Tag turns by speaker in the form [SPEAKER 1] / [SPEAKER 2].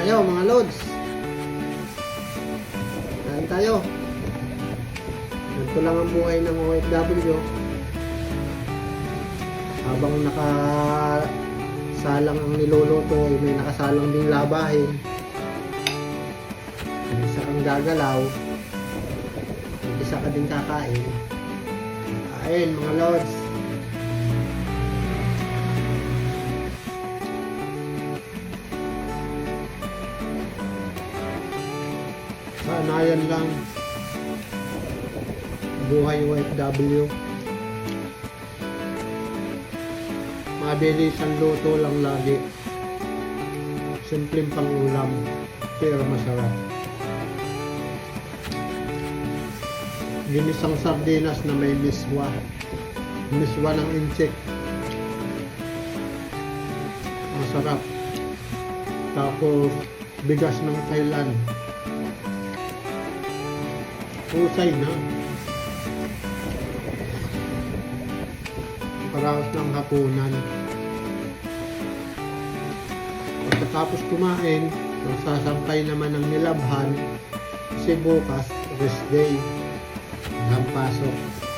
[SPEAKER 1] kayo mga lods. Kain tayo. Ganito lang ang buhay ng OFW. Habang nakasalang ang niluluto, may nakasalang ding labahin. May isa kang gagalaw. May isa ka din kakain. Kain mga lods. Sanayan lang buhay OFW. Mabilis ang luto lang lagi. Simpleng pangulam, pero masarap. Ginisang sardinas na may miswa. Miswa ng insect. Masarap. Tapos, bigas ng Thailand. Husay na. Paraos ng hapunan. Pagkatapos kumain, magsasampay naman ng nilabhan kasi bukas, rest day. Ang pasok.